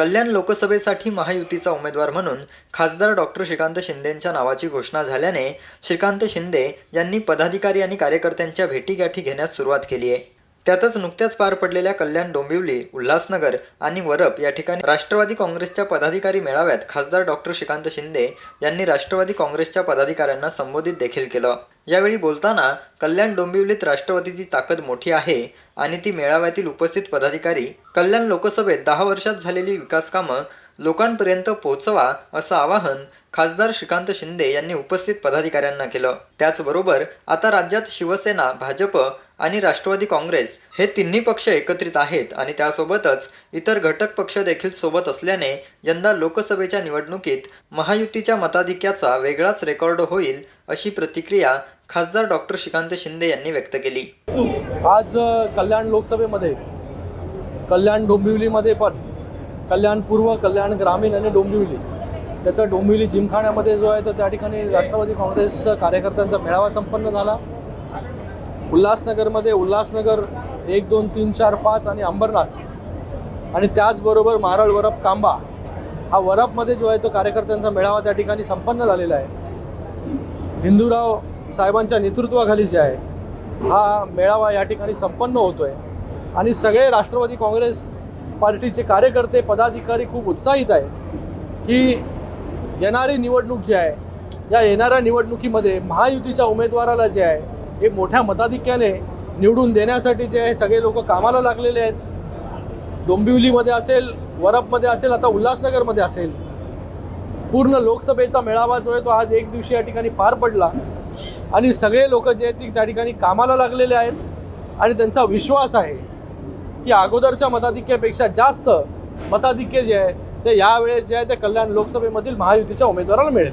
कल्याण लोकसभेसाठी महायुतीचा उमेदवार म्हणून खासदार डॉक्टर श्रीकांत शिंदेंच्या नावाची घोषणा झाल्याने श्रीकांत शिंदे यांनी पदाधिकारी आणि कार्यकर्त्यांच्या भेटीगाठी घेण्यास सुरुवात केली आहे. त्यातच नुकत्याच पार पडलेल्या कल्याण डोंबिवली उल्हासनगर आणि वरप या ठिकाणी राष्ट्रवादी काँग्रेसच्या पदाधिकारी मेळाव्यात खासदार डॉक्टर श्रीकांत शिंदे यांनी राष्ट्रवादी काँग्रेसच्या पदाधिकाऱ्यांना संबोधित देखील केलं. यावेळी बोलताना कल्याण डोंबिवलीत राष्ट्रवादीची ताकद मोठी आहे आणि ती मेळाव्यातील उपस्थित पदाधिकारी कल्याण लोकसभेत दहा वर्षात झालेली विकासकामं लोकांपर्यंत पोहोचवा असं आवाहन खासदार श्रीकांत शिंदे यांनी उपस्थित पदाधिकाऱ्यांना केलं. त्याचबरोबर आता राज्यात शिवसेना भाजप आणि राष्ट्रवादी काँग्रेस हे तिन्ही पक्ष एकत्रित आहेत आणि त्यासोबतच इतर घटक पक्ष देखील सोबत असल्याने यंदा लोकसभेच्या निवडणुकीत महायुतीच्या मताधिक्याचा वेगळाच रेकॉर्ड होईल अशी प्रतिक्रिया खासदार डॉक्टर श्रीकांत शिंदे यांनी व्यक्त केली. आज कल्याण लोकसभेमध्ये कल्याण डोंबिवलीमध्ये पण कल्याण पूर्व कल्याण ग्रामीण आणि डोंबिवली त्याचा डोंबिवली जिमखान्यामध्ये जो आहे तर त्या ठिकाणी राष्ट्रवादी काँग्रेस कार्यकर्त्यांचा मेळावा संपन्न झाला. उल्हासनगरमध्ये उल्हासनगर एक दोन तीन चार पाच आणि अंबरनाथ. आणि त्याचबरोबर मारळ वरप कांबा. हा वरपमध्ये जो आहे तो कार्यकर्त्यांचा मेळावा त्या ठिकाणी संपन्न झालेला आहे. हिंदूराव साहेबांच्या नेतृत्वाखाली जे आहे हा मेळावा या ठिकाणी संपन्न होतो आहे आणि सगळे राष्ट्रवादी काँग्रेस पार्टीचे कार्यकर्ते पदाधिकारी खूप उत्साहित आहे की येणारी निवडणूक जी आहे या येणाऱ्या निवडणुकीमध्ये महायुतीच्या उमेदवाराला जे आहे हे मोठ्या मताधिक्याने निवडून देण्यासाठी जे आहे सगळे लोक कामाला लागलेले आहेत. डोंबिवलीमध्ये असेल वरपमध्ये असेल आता उल्हासनगरमध्ये असेल. पूर्ण लोकसभेचा मेळावा जो आहे तो आज एक दिवशी या ठिकाणी पार पडला. आणि सगळे लोक जे आहेत ती त्या ठिकाणी कामाला लागलेले आहेत. आणि त्यांचा विश्वास आहे की अगोदरच्या मताधिक्यापेक्षा जास्त मताधिक्य जे आहे ते यावेळेस जे आहे ते कल्याण लोकसभेमधील महायुतीच्या उमेदवाराला मिळेल.